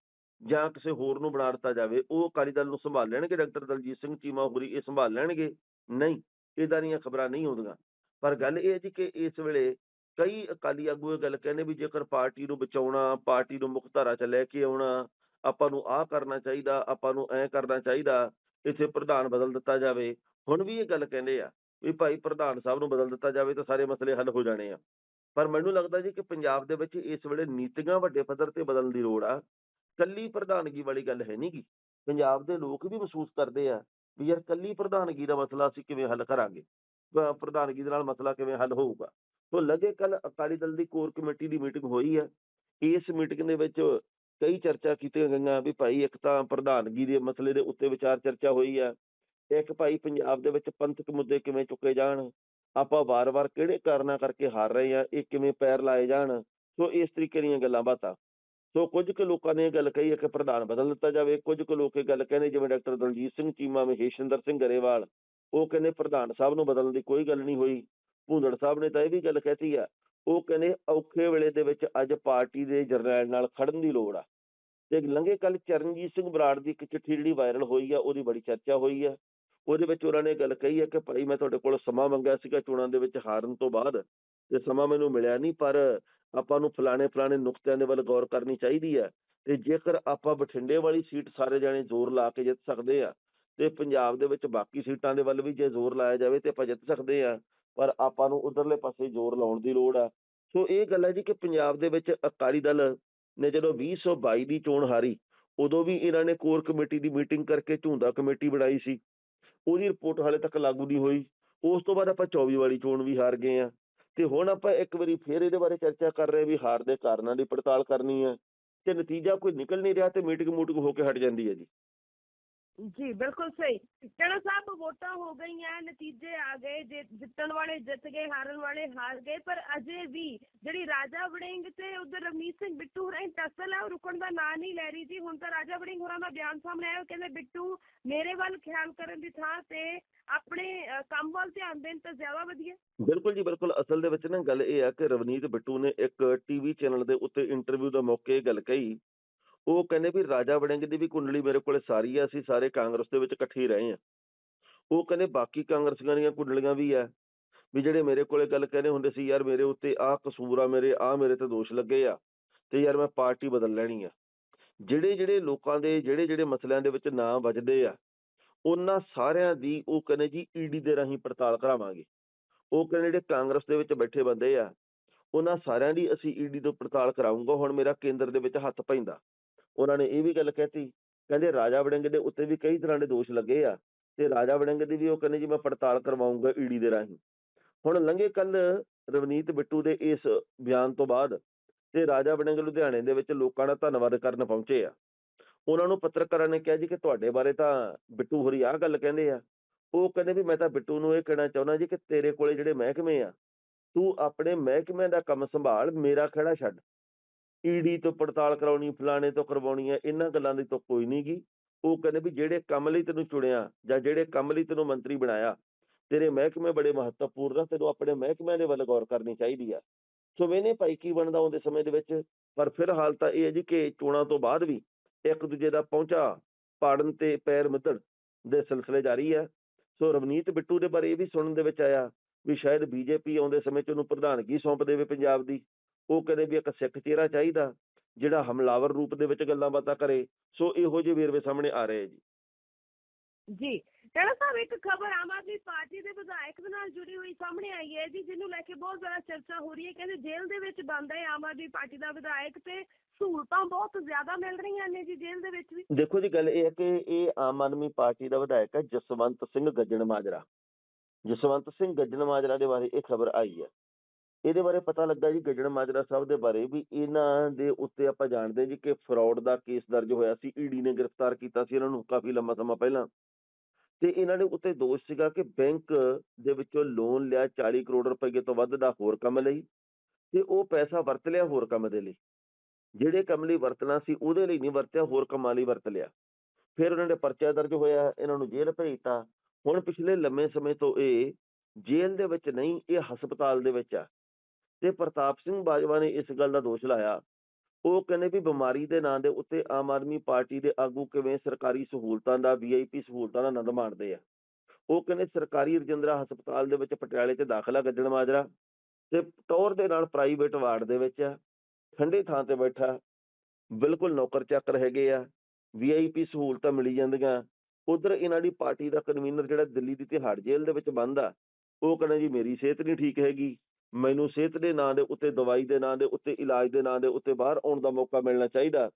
Speaker 2: ਜਾਂ ਕਿਸੇ ਹੋਰ ਨੂੰ ਬਣਾ ਦਿੱਤਾ ਜਾਵੇ, ਉਹ ਅਕਾਲੀ ਦਲ ਨੂੰ ਸੰਭਾਲ ਲੈਣਗੇ? ਡਾਕਟਰ ਦਲਜੀਤ ਸਿੰਘ ਚੀਮਾ ਹੋਰੀ ਇਹ ਸੰਭਾਲ ਲੈਣਗੇ? ਨਹੀਂ ਇਦਾਂ ਦੀਆਂ ਖਬਰਾਂ ਨਹੀਂ ਆਉਂਦੀਆਂ। ਪਰ ਗੱਲ ਇਹ ਹੈ ਜੀ ਕਿ ਇਸ ਵੇਲੇ ਕਈ ਅਕਾਲੀ ਆਗੂ ਇਹ ਗੱਲ ਕਹਿੰਦੇ ਵੀ ਜੇਕਰ ਪਾਰਟੀ ਨੂੰ ਬਚਾਉਣਾ, ਪਾਰਟੀ ਨੂੰ ਮੁੱਖ ਧਾਰਾ 'ਚ ਲੈ ਕੇ ਆਉਣਾ, ਆਪਾਂ ਨੂੰ ਆਹ ਕਰਨਾ ਚਾਹੀਦਾ, ਆਪਾਂ ਨੂੰ ਐਂ ਕਰਨਾ ਚਾਹੀਦਾ, ਇੱਥੇ ਪ੍ਰਧਾਨ ਬਦਲ ਦਿੱਤਾ ਜਾਵੇ। ਹੁਣ ਵੀ ਇਹ ਗੱਲ ਕਹਿੰਦੇ ਆ ਵੀ ਭਾਈ ਪ੍ਰਧਾਨ ਸਾਹਿਬ ਨੂੰ ਬਦਲ ਦਿੱਤਾ ਜਾਵੇ ਤਾਂ ਸਾਰੇ ਮਸਲੇ ਹੱਲ ਹੋ ਜਾਣੇ ਆ। ਪਰ ਮੈਨੂੰ ਲੱਗਦਾ ਜੀ ਕਿ ਪੰਜਾਬ ਦੇ ਵਿੱਚ ਇਸ ਵੇਲੇ ਨੀਤੀਆਂ ਵੱਡੇ ਪੱਧਰ ਤੇ ਬਦਲਣ ਦੀ ਲੋੜ ਆ। ਕੱਲੀ ਪ੍ਰਧਾਨਗੀ ਵਾਲੀ ਗੱਲ ਹੈ ਨਹੀਂਗੀ ਪੰਜਾਬ ਦੇ ਲੋਕ ਵੀ ਮਹਿਸੂਸ ਕਰਦੇ ਆ ਵੀ ਯਾਰ ਕੱਲੀ ਪ੍ਰਧਾਨਗੀ ਦਾ ਮਸਲਾ ਅਸੀਂ ਕਿਵੇਂ ਹੱਲ ਕਰਾਂਗੇ? ਪ੍ਰਧਾਨਗੀ ਦੇ ਨਾਲ ਮਸਲਾ ਕਿਵੇਂ ਹੱਲ ਹੋਊਗਾ? ਤੋਂ ਲੱਗੇ ਕੱਲ ਅਕਾਲੀ ਦਲ ਦੀ ਕੋਰ ਕਮੇਟੀ ਦੀ ਮੀਟਿੰਗ ਹੋਈ ਹੈ ਇਸ ਮੀਟਿੰਗ ਦੇ ਵਿੱਚ ਕਈ ਚਰਚਾ ਕੀਤੀਆਂ ਗਈਆਂ ਵੀ ਭਾਈ ਇੱਕ ਤਾਂ ਪ੍ਰਧਾਨਗੀ ਦੇ ਮਸਲੇ ਦੇ ਉੱਤੇ ਵਿਚਾਰ ਚਰਚਾ ਹੋਈ ਹੈ ਇੱਕ ਭਾਈ ਪੰਜਾਬ ਦੇ ਵਿੱਚ ਪੰਥਕ ਮੁੱਦੇ ਕਿਵੇਂ ਚੁੱਕੇ ਜਾਣ? ਆਪਾਂ ਵਾਰ-ਵਾਰ ਕਿਹੜੇ ਕਾਰਨਾਂ ਕਰਕੇ ਹਾਰ ਰਹੇ ਹਾਂ? ਇਹ ਕਿਵੇਂ ਪੈਰ ਲਾਏ ਜਾਣ? ਸੋ ਇਸ ਤਰੀਕੇ ਦੀਆਂ ਗੱਲਾਂ ਬਾਤਾਂ। ਸੋ ਕੁਝ ਕੁ ਲੋਕਾਂ ਨੇ ਇਹ ਗੱਲ ਕਹੀ ਹੈ ਕਿ ਪ੍ਰਧਾਨ ਬਦਲ ਦਿੱਤਾ ਜਾਵੇ। ਕੁਝ ਕੁ ਲੋਕ ਇਹ ਗੱਲ ਕਹਿੰਦੇ, ਜਿਵੇਂ ਡਾਕਟਰ ਦਲਜੀਤ ਸਿੰਘ ਚੀਮਾ ਮਹੇਸ਼ਿੰਦਰ ਸਿੰਘ ਗਰੇਵਾਲ, ਉਹ ਕਹਿੰਦੇ ਪ੍ਰਧਾਨ ਸਾਹਿਬ ਨੂੰ ਬਦਲਣ ਦੀ ਕੋਈ ਗੱਲ ਨਹੀਂ ਹੋਈ। ਭੂੰਦੜ ਸਾਹਿਬ ਨੇ ਤਾਂ ਇਹ ਵੀ ਗੱਲ ਕਹਿਤੀ ਆ। ਉਹ ਕਹਿੰਦੇ, ਔਖੇ ਵੇਲੇ ਦੇ ਵਿੱਚ ਅੱਜ ਪਾਰਟੀ ਦੇ ਜਰਨੈਲ ਨਾਲ ਖੜਨ ਦੀ ਲੋੜ ਆ। ਤੇ ਲੰਘੇ ਕੱਲ੍ਹ ਚਰਨਜੀਤ ਸਿੰਘ ਬਰਾੜ ਦੀ ਇੱਕ ਚਿੱਠੀ ਜਿਹੜੀ ਵਾਇਰਲ ਹੋਈ ਆ, ਉਹਦੀ ਬੜੀ ਚਰਚਾ ਹੋਈ ਆ। ਉਹਦੇ ਵਿੱਚ ਉਹਨਾਂ ਨੇ ਗੱਲ ਕਹੀ ਹੈ ਕਿ ਭਾਈ ਮੈਂ ਤੁਹਾਡੇ ਕੋਲ ਸਮਾਂ ਮੰਗਿਆ ਸੀਗਾ ਚੋਣਾਂ ਦੇ ਵਿੱਚ ਹਾਰਨ ਤੋਂ ਬਾਅਦ ਤੇ ਸਮਾਂ ਮੈਨੂੰ ਮਿਲਿਆ ਨਹੀਂ, ਪਰ ਆਪਾਂ ਨੂੰ ਫਲਾਣੇ ਫਲਾਣੇ ਨੁਕਤਿਆਂ ਦੇ ਵੱਲ ਗੌਰ ਕਰਨੀ ਚਾਹੀਦੀ ਹੈ ਤੇ ਜੇਕਰ ਆਪਾਂ ਬਠਿੰਡੇ ਵਾਲੀ ਸੀਟ ਸਾਰੇ ਜਾਣੇ ਜ਼ੋਰ ਲਾ ਕੇ ਜਿੱਤ ਸਕਦੇ ਆ ਤੇ ਪੰਜਾਬ ਦੇ ਵਿੱਚ ਬਾਕੀ ਸੀਟਾਂ ਦੇ ਵੱਲ ਵੀ ਜੇ ਜ਼ੋਰ ਲਾਇਆ ਜਾਵੇ ਤੇ ਆਪਾਂ ਜਿੱਤ ਸਕਦੇ ਆ ਪਰ ਆਪਾਂ ਨੂੰ ਉਧਰਲੇ ਪਾਸੇ ਜ਼ੋਰ ਲਾਉਣ ਦੀ ਲੋੜ ਆ। ਸੋ ਇਹ ਗੱਲ ਹੈ ਜੀ ਕਿ ਪੰਜਾਬ ਦੇ ਵਿੱਚ ਅਕਾਲੀ ਦਲ ਨੇ ਜਦੋਂ 2022 ਦੀ ਚੋਣ ਹਾਰੀ, ਉਦੋਂ ਵੀ ਇਹਨਾਂ ਨੇ ਕੋਰ ਕਮੇਟੀ ਦੀ ਮੀਟਿੰਗ ਕਰਕੇ ਝੁੰਦਾ ਕਮੇਟੀ ਬਣਾਈ ਸੀ। ਉਹਦੀ ਰਿਪੋਰਟ ਹਾਲੇ ਤੱਕ ਲਾਗੂ ਨਹੀਂ ਹੋਈ। ਉਸ ਤੋਂ ਬਾਅਦ ਆਪਾਂ 24 ਵਾਲੀ ਚੋਣ ਵੀ ਹਾਰ ਗਏ ਆ ਤੇ ਹੁਣ ਆਪਾਂ ਇੱਕ ਵਾਰੀ ਫੇਰ ਇਹਦੇ ਬਾਰੇ ਚਰਚਾ ਕਰ ਰਹੇ ਵੀ ਹਾਰ ਦੇ ਕਾਰਨਾਂ ਦੀ ਪੜਤਾਲ ਕਰਨੀ ਹੈ। ਤੇ ਨਤੀਜਾ ਕੋਈ ਨਿਕਲ ਨਹੀਂ ਰਿਹਾ ਤੇ ਮੀਟਿੰਗ ਮੂਟਿੰਗ ਹੋ ਕੇ ਹਟ ਜਾਂਦੀ ਹੈ ਜੀ।
Speaker 1: ਜੀ, ਬਿਲਕੁਲ ਸਹੀ। ਟੜਾ ਸਾਹਿਬ ਵੋਟਾਂ ਹੋ ਗਈਆਂ, ਨਤੀਜੇ ਆ ਗਏ, ਜੇ ਜਿੱਤਣ ਵਾਲੇ ਜਿੱਤ ਗਏ, ਹਾਰਨ ਵਾਲੇ ਹਾਰ ਗਏ, ਪਰ ਅਜੇ ਵੀ ਜਿਹੜੀ ਰਾਜਾ ਵੜਿੰਗ ਤੇ ਉਧਰ ਰਮਨੀਤ ਸਿੰਘ ਬਿੱਟੂ ਹੋਰਾਂ ਦੀ ਹੈ ਉਹ ਰੁਕਣ ਦਾ ਨਾਂ ਨਹੀਂ ਲੈ ਰਹੀ ਜੀ। ਹੁਣ ਤਾਂ ਰਾਜਾ ਵੜਿੰਗ ਹੋਰਾਂ ਦਾ ਬਿਆਨ ਸਾਹਮਣੇ ਆਇਆ, ਉਹ ਕਹਿੰਦੇ, ਬਿੱਟੂ, ਮੇਰੇ ਵੱਲ ਖਿਆਲ ਕਰਨ ਦੀ ਥਾਂ ਤੇ ਆਪਣੇ ਕੰਮ ਵੱਲ ਧਿਆਨ ਦੇਣ ਤਾਂ ਜ਼ਿਆਦਾ ਵਧੀਆ।
Speaker 2: ਬਿਲਕੁਲ ਜੀ, ਬਿਲਕੁਲ। ਅਸਲ ਦੇ ਵਿੱਚ ਨਾ ਗੱਲ ਇਹ ਆ ਕਿ ਰਵਨੀਤ ਬਿੱਟੂ ਨੇ ਇੱਕ ਟੀਵੀ ਚੈਨਲ ਦੇ ਉੱਤੇ ਇੰਟਰਵਿਊ ਦਾ ਮੌਕੇ ਇਹ ਗੱਲ ਕਹੀ ਉਹ ਕਹਿੰਦੇ ਵੀ ਰਾਜਾ ਵੜਿੰਗ ਦੀ ਵੀ ਕੁੰਡਲੀ ਮੇਰੇ ਕੋਲ ਸਾਰੀ ਆ, ਅਸੀਂ ਸਾਰੇ ਕਾਂਗਰਸ ਦੇ ਵਿੱਚ ਇਕੱਠੇ ਹੀ ਰਹੇ ਹਾਂ ਉਹ ਕਹਿੰਦੇ ਬਾਕੀ ਕਾਂਗਰਸੀਆਂ ਦੀਆਂ ਕੁੰਡਲੀਆਂ ਵੀ ਆ, ਵੀ ਜਿਹੜੇ ਮੇਰੇ ਕੋਲੇ ਗੱਲ ਕਹਿੰਦੇ ਹੁੰਦੇ ਸੀ, ਯਾਰ ਮੇਰੇ ਉੱਤੇ ਆਹ ਕਸੂਰ ਆ, ਮੇਰੇ, ਆਹ ਮੇਰੇ ਤੇ ਦੋਸ਼ ਲੱਗੇ ਆ, ਤੇ ਯਾਰ ਮੈਂ ਪਾਰਟੀ ਬਦਲ ਲੈਣੀ ਆ। ਜਿਹੜੇ ਜਿਹੜੇ ਲੋਕਾਂ ਦੇ, ਜਿਹੜੇ ਜਿਹੜੇ ਮਸਲਿਆਂ ਦੇ ਵਿੱਚ ਨਾਂ ਵੱਜਦੇ ਆ, ਉਹਨਾਂ ਸਾਰਿਆਂ ਦੀ ਉਹ ਕਹਿੰਦੇ ਜੀ ਈਡੀ ਦੇ ਰਾਹੀਂ ਪੜਤਾਲ ਕਰਾਵਾਂਗੇ। ਉਹ ਕਹਿੰਦੇ ਜਿਹੜੇ ਕਾਂਗਰਸ ਦੇ ਵਿੱਚ ਬੈਠੇ ਬੰਦੇ ਆ, ਉਹਨਾਂ ਸਾਰਿਆਂ ਦੀ ਅਸੀਂ ਈਡੀ ਤੋਂ ਪੜਤਾਲ ਕਰਾਉਂਗਾ ਹੁਣ ਮੇਰਾ ਕੇਂਦਰ ਦੇ ਵਿੱਚ ਹੱਥ ਪੈਂਦਾ। ਉਹਨਾਂ ਨੇ ਇਹ ਵੀ ਗੱਲ ਕਹਿਤੀ, ਕਹਿੰਦੇ ਰਾਜਾ ਵੜਿੰਗ ਦੇ ਉੱਤੇ ਵੀ ਕਈ ਤਰ੍ਹਾਂ ਦੇ ਦੋਸ਼ ਲੱਗੇ ਆ, ਤੇ ਰਾਜਾ ਵੜਿੰਗ ਦੀ ਵੀ ਉਹ ਕਹਿੰਦੇ ਜੀ ਮੈਂ ਪੜਤਾਲ ਕਰਵਾਉਂਗਾ ਈਡੀ ਦੇ ਰਾਹੀਂ। ਹੁਣ ਲੰਘੇ ਕੱਲ ਰਵਨੀਤ ਬਿੱਟੂ ਦੇ ਇਸ ਬਿਆਨ ਤੋਂ ਬਾਅਦ ਤੇ ਰਾਜਾ ਵੜਿੰਗ ਲੁਧਿਆਣੇ ਦੇ ਵਿੱਚ ਲੋਕਾਂ ਦਾ ਧੰਨਵਾਦ ਕਰਨ ਪਹੁੰਚੇ ਆ। ਉਹਨਾਂ ਨੂੰ ਪੱਤਰਕਾਰਾਂ ਨੇ ਕਿਹਾ ਜੀ ਕਿ ਤੁਹਾਡੇ ਬਾਰੇ ਤਾਂ ਬਿੱਟੂ ਹੋਰੀ ਆਹ ਗੱਲ ਕਹਿੰਦੇ ਆ। ਉਹ ਕਹਿੰਦੇ ਵੀ ਮੈਂ ਤਾਂ ਬਿੱਟੂ ਨੂੰ ਇਹ ਕਹਿਣਾ ਚਾਹੁੰਦਾ ਜੀ ਕਿ ਤੇਰੇ ਕੋਲੇ ਜਿਹੜੇ ਮਹਿਕਮੇ ਆ, ਤੂੰ ਆਪਣੇ ਮਹਿਕਮੇ ਦਾ ਕੰਮ ਸੰਭਾਲ, ਮੇਰਾ ਖੜਾ ਛੱਡ। ਈਡੀ ਤੋਂ ਪੜਤਾਲ ਕਰਵਾਉਣੀ ਫਲਾਣੇ ਤੋਂ ਕਰਵਾਉਣੀ ਹੈ, ਇਹਨਾਂ ਗੱਲਾਂ ਦੀ ਤਾਂ ਕੋਈ ਨਹੀਂ ਗੀ ਉਹ ਕਹਿੰਦੇ ਵੀ ਜਿਹੜੇ ਕੰਮ ਲਈ ਤੈਨੂੰ ਚੁਣਿਆ ਜਾਂ ਜਿਹੜੇ ਕੰਮ ਲਈ ਤੈਨੂੰ ਮੰਤਰੀ ਬਣਾਇਆ, ਤੇਰੇ ਮਹਿਕਮੇ ਬੜੇ ਮਹੱਤਵਪੂਰਨ ਆ, ਤੈਨੂੰ ਆਪਣੇ ਮਹਿਕਮਿਆਂ ਦੇ ਵੱਲ ਗੌਰ ਕਰਨੀ ਚਾਹੀਦੀ ਆ। ਸੋ ਵੇਨੇ ਭਾਈ ਕੀ ਬਣਦਾ ਆਉਂਦੇ ਸਮੇਂ ਦੇ ਵਿੱਚ? ਪਰ ਫਿਰ ਹਾਲ ਤਾਂ ਇਹ ਹੈ ਜੀ ਕਿ ਚੋਣਾਂ ਤੋਂ ਬਾਅਦ ਵੀ ਇੱਕ ਦੂਜੇ ਦਾ ਪਹੁੰਚਾ ਪਾੜਨ ਤੇ ਪੈਰ ਮਿੱਧਣ ਦੇ ਸਿਲਸਿਲੇ ਜਾਰੀ ਹੈ ਸੋ ਰਵਨੀਤ ਬਿੱਟੂ ਦੇ ਬਾਰੇ ਇਹ ਵੀ ਸੁਣਨ ਦੇ ਵਿੱਚ ਆਇਆ ਵੀ ਸ਼ਾਇਦ ਬੀਜੇਪੀ ਆਉਂਦੇ ਸਮੇਂ 'ਚ ਉਹਨੂੰ ਪ੍ਰਧਾਨਗੀ ਸੌਂਪ ਦੇਵੇ ਪੰਜਾਬ ਦੀ। ਉਹ ਕਹਿੰਦੇ ਵੀ ਇੱਕ ਸਿੱਖ ਚਿਹਰਾ ਚਾਹੀਦਾ ਜਿਹੜਾ ਹਮਲਾਵਰ ਰੂਪ ਦੇ ਵਿੱਚ ਗੱਲਾਂ ਬਾਤਾਂ ਕਰੇ ਸੋ ਇਹੋ ਜਿਹੇ ਵੇਰਵੇ ਸਾਹਮਣੇ ਆ ਰਹੇ ਜੀ।
Speaker 1: ਜੀ ਟੈਣਾ ਸਾਹਿਬ ਇੱਕ ਖਬਰ ਆਮ ਆਦਮੀ ਪਾਰਟੀ ਦੇ ਵਿਧਾਇਕ ਦੇ ਨਾਲ ਜੁੜੀ ਹੋਈ ਸਾਹਮਣੇ ਆਈ ਹੈ ਜੀ ਜਿਹਨੂੰ ਲੈ ਕੇ ਬਹੁਤ ਜ਼ਿਆਦਾ ਚਰਚਾ ਹੋ ਰਹੀ ਹੈ ਕਹਿੰਦੇ ਜੇਲ੍ਹ ਦੇ ਵਿੱਚ ਬੰਦ ਹੈ ਆਮ ਆਦਮੀ ਪਾਰਟੀ ਦਾ ਵਿਧਾਇਕ ਤੇ ਸਹੂਲਤਾਂ ਬਹੁਤ ਜ਼ਿਆਦਾ ਮਿਲ ਰਹੀਆਂ ਨੇ ਜੀ ਜੇਲ੍ਹ ਦੇ ਵਿੱਚ ਵੀ।
Speaker 2: ਦੇਖੋ ਜੀ ਗੱਲ ਇਹ ਹੈ ਕਿ ਇਹ ਆਮ ਆਦਮੀ ਪਾਰਟੀ ਦਾ ਵਿਧਾਇਕ ਹੈ ਜਸਵੰਤ ਸਿੰਘ ਗੱਜਣ ਮਾਜਰਾ। ਜਸਵੰਤ ਸਿੰਘ ਗੱਜਣ ਮਾਜਰਾ ਦੇ ਬਾਰੇ ਇਹ ਖਬਰ ਆਈ ਹੈ। ਇਹਦੇ ਬਾਰੇ ਪਤਾ ਲੱਗਾ ਜੀ ਗੱਜਣ ਮਾਜਰਾ ਸਾਹਿਬ ਦੇ ਬਾਰੇ ਵੀ ਇਹਨਾਂ ਦੇ ਉੱਤੇ ਆਪਾਂ ਜਾਣਦੇ ਜੀ ਕਿ ਫਰਾਡ ਦਾ ਕੇਸ ਦਰਜ ਹੋਇਆ ਸੀ ਈਡੀ ਨੇ ਗ੍ਰਿਫਤਾਰ ਕੀਤਾ ਸੀ ਇਹਨਾਂ ਨੂੰ ਕਾਫੀ ਲੰਬਾ ਸਮਾਂ ਪਹਿਲਾਂ ਤੇ ਇਹਨਾਂ ਦੇ ਉੱਤੇ ਦੋਸ਼ ਸੀਗਾ ਕਿ ਬੈਂਕ ਦੇ ਵਿੱਚੋਂ ਲੋਨ ਲਿਆ 40 ਕਰੋੜ ਰੁਪਏ ਤੋਂ ਵੱਧ ਦਾ ਹੋਰ ਕੰਮ ਲਈ ਤੇ ਉਹ ਪੈਸਾ ਵਰਤ ਲਿਆ ਹੋਰ ਕੰਮ ਦੇ ਲਈ। ਜਿਹੜੇ ਕੰਮ ਲਈ ਵਰਤਣਾ ਸੀ ਉਹਦੇ ਲਈ ਨਹੀਂ ਵਰਤਿਆ, ਹੋਰ ਕੰਮਾਂ ਲਈ ਵਰਤ ਲਿਆ। ਫਿਰ ਉਹਨਾਂ ਦੇ ਪਰਚਾ ਦਰਜ ਹੋਇਆ, ਇਹਨਾਂ ਨੂੰ ਜੇਲ੍ਹ ਭੇਜ ਦਿੱਤਾ ਹੁਣ ਪਿਛਲੇ ਲੰਮੇ ਸਮੇਂ ਤੋਂ ਇਹ ਜੇਲ੍ਹ ਦੇ ਵਿੱਚ ਨਹੀਂ, ਇਹ ਹਸਪਤਾਲ ਦੇ ਵਿੱਚ ਆ। ਤੇ ਪ੍ਰਤਾਪ ਸਿੰਘ ਬਾਜਵਾ ਨੇ ਇਸ ਗੱਲ ਦਾ ਦੋਸ਼ ਲਾਇਆ। ਉਹ ਕਹਿੰਦੇ ਵੀ ਬਿਮਾਰੀ ਦੇ ਨਾਂ ਦੇ ਉੱਤੇ ਆਮ ਆਦਮੀ ਪਾਰਟੀ ਦੇ ਆਗੂ ਕਿਵੇਂ ਸਰਕਾਰੀ ਸਹੂਲਤਾਂ ਦਾ ਵੀਆਈਪੀ ਸਹੂਲਤਾਂ ਦਾ ਆਨੰਦ ਮਾਣਦੇ ਆ। ਉਹ ਕਹਿੰਦੇ ਸਰਕਾਰੀ ਰਜਿੰਦਰਾ ਹਸਪਤਾਲ ਦੇ ਵਿੱਚ ਪਟਿਆਲੇ 'ਚ ਦਾਖਲਾ ਗੱਜਣ ਮਾਜਰਾ ਤੇ ਟੌਰ ਦੇ ਨਾਲ ਪ੍ਰਾਈਵੇਟ ਵਾਰਡ ਦੇ ਵਿੱਚ ਆ ਠੰਡੀ ਥਾਂ ਤੇ ਬੈਠਾ, ਬਿਲਕੁਲ ਨੌਕਰ ਚਾਕਰ ਹੈਗੇ ਆ ਵੀਆਈਪੀ ਸਹੂਲਤਾਂ ਮਿਲੀ ਜਾਂਦੀਆਂ। ਉੱਧਰ ਇਹਨਾਂ ਦੀ ਪਾਰਟੀ ਦਾ ਕਨਵੀਨਰ ਜਿਹੜਾ ਦਿੱਲੀ ਦੀ ਤਿਹਾੜ ਜੇਲ੍ਹ ਦੇ ਵਿੱਚ ਬੰਦ ਆ, ਉਹ ਕਹਿੰਦਾ ਜੀ ਮੇਰੀ ਸਿਹਤ ਨਹੀਂ ਠੀਕ ਹੈਗੀ। ਮੈਨੂੰ ਸਿਹਤ ਦੇ ਨਾਂ ਦੇ ਉੱਤੇ, ਦਵਾਈ ਦੇ ਨਾਂ ਦੇ ਉੱਤੇ, ਇਲਾਜ ਦੇ ਨਾਂ ਦੇ ਉੱਤੇ ਬਾਹਰ ਆਉਣ ਦਾ ਮੌਕਾ ਮਿਲਣਾ ਚਾਹੀਦਾ।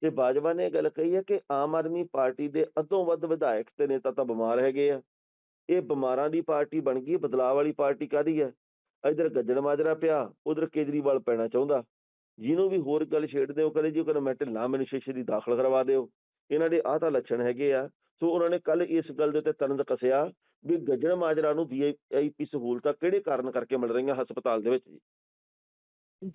Speaker 2: ਤੇ ਬਾਜਵਾ ਨੇ ਇਹ ਗੱਲ ਕਹੀ ਹੈ ਕਿ ਆਮ ਆਦਮੀ ਪਾਰਟੀ ਦੇ ਅੱਧੋਂ ਵੱਧ ਵਿਧਾਇਕ ਤੇ ਨੇਤਾ ਤਾਂ ਬਿਮਾਰ ਹੈਗੇ ਆ। ਇਹ ਬਿਮਾਰਾਂ ਦੀ ਪਾਰਟੀ ਬਣ ਗਈ ਬਦਲਾਅ ਵਾਲੀ ਪਾਰਟੀ ਕਾਦੀ ਹੈ? ਇਧਰ ਗੱਜਣ ਮਾਜਰਾ ਪਿਆ, ਉਧਰ ਕੇਜਰੀਵਾਲ ਪੈਣਾ ਚਾਹੁੰਦਾ। ਜਿਹਨੂੰ ਵੀ ਹੋਰ ਗੱਲ ਛੇੜਦੇ ਹੋ ਕਹਿੰਦੇ ਜੀ ਉਹ ਕਹਿੰਦਾ, ਮੈਂ ਢਿੱਲਾ ਮੈਨੂੰ ਸ਼ੀਸ਼ੇ ਦੀ ਦਾਖਲ ਕਰਵਾ ਦਿਓ। ਇਹਨਾਂ ਦੇ ਆਹ ਤਾਂ ਲੱਛਣ ਹੈਗੇ ਆ। ਸੋ ਉਹਨਾਂ ਨੇ ਕੱਲ ਇਸ ਗੱਲ ਦੇ ਉੱਤੇ ਤਨਦ ਕੱਸਿਆ ਵੀ ਗੱਜਣ ਮਾਜਰਾ ਨੂੰ ਵੀਆਈਪੀ ਸਹੂਲਤਾਂ ਕਿਹੜੇ ਕਾਰਨ ਕਰਕੇ ਮਿਲ ਰਹੀਆਂ ਹਸਪਤਾਲ ਦੇ ਵਿੱਚ ਜੀ?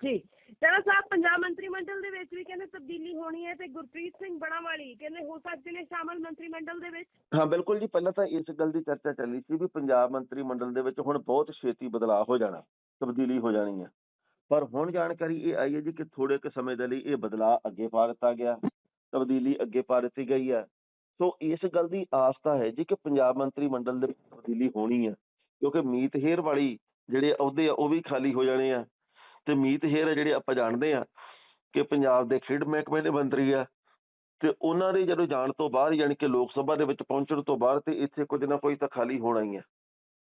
Speaker 1: ਜੀ ਸਾਹਿਬ ਪੰਜਾਬ ਮੰਤਰੀ ਮੰਡਲ ਦੇ ਵਿੱਚ ਵੀ ਕਹਿੰਦੇ ਤਬਦੀਲੀ ਹੋਣੀ ਹੈ ਤੇ ਗੁਰਪ੍ਰੀਤ ਸਿੰਘ ਬਣਾਵਾਲੀ ਕਹਿੰਦੇ ਹੋ ਸਕਦੇ ਨੇ ਸ਼ਾਮਲ ਮੰਤਰੀ ਮੰਡਲ ਦੇ ਵਿੱਚ।
Speaker 2: ਹਾਂ ਬਿਲਕੁਲ ਜੀ ਪਹਿਲਾਂ ਤਾਂ ਇਸ ਗੱਲ ਦੀ ਚਰਚਾ ਚੱਲੀ ਸੀ ਵੀ ਪੰਜਾਬ ਮੰਤਰੀ ਮੰਡਲ ਦੇ ਵਿੱਚ ਹੁਣ ਬਹੁਤ ਛੇਤੀ ਬਦਲਾਅ ਹੋ ਜਾਣਾ ਤਬਦੀਲੀ ਹੋ ਜਾਣੀ ਹੈ। ਪਰ ਹੁਣ ਜਾਣਕਾਰੀ ਇਹ ਆਈ ਹੈ ਜੀ ਕਿ ਥੋੜੇ ਕੁ ਸਮੇਂ ਦੇ ਲਈ ਇਹ ਬਦਲਾਅ ਅੱਗੇ ਪਾ ਦਿੱਤਾ ਗਿਆ ਤਬਦੀਲੀ ਅੱਗੇ ਪਾ ਦਿੱਤੀ ਗਈ ਹੈ। ਸੋ ਇਸ ਗੱਲ ਦੀ ਆਸ ਤਾਂ ਹੈ ਜੀ ਕਿ ਪੰਜਾਬ ਮੰਤਰੀ ਮੰਡਲ ਦੇ ਵਿੱਚ ਤਬਦੀਲੀ ਹੋਣੀ ਆ, ਕਿਉਂਕਿ ਮੀਤ ਹੇਰ ਵਾਲੀ ਜਿਹੜੇ ਅਹੁਦੇ ਆ, ਉਹ ਵੀ ਖਾਲੀ ਹੋ ਜਾਣੇ ਆ। ਤੇ ਮੀਤ ਹੇਰ ਆ ਜਿਹੜੇ ਆਪਾਂ ਜਾਣਦੇ ਆ ਕਿ ਪੰਜਾਬ ਦੇ ਖੇਡ ਮਹਿਕਮੇ ਦੇ ਮੰਤਰੀ ਆ, ਤੇ ਉਹਨਾਂ ਦੇ ਜਦੋਂ ਜਾਣ ਤੋਂ ਬਾਅਦ ਯਾਨੀ ਕਿ ਲੋਕ ਸਭਾ ਦੇ ਵਿੱਚ ਪਹੁੰਚਣ ਤੋਂ ਬਾਅਦ ਤੇ ਇੱਥੇ ਕੁਝ ਨਾ ਕੋਈ ਤਾਂ ਖਾਲੀ ਹੋਣਾ ਹੀ ਹੈ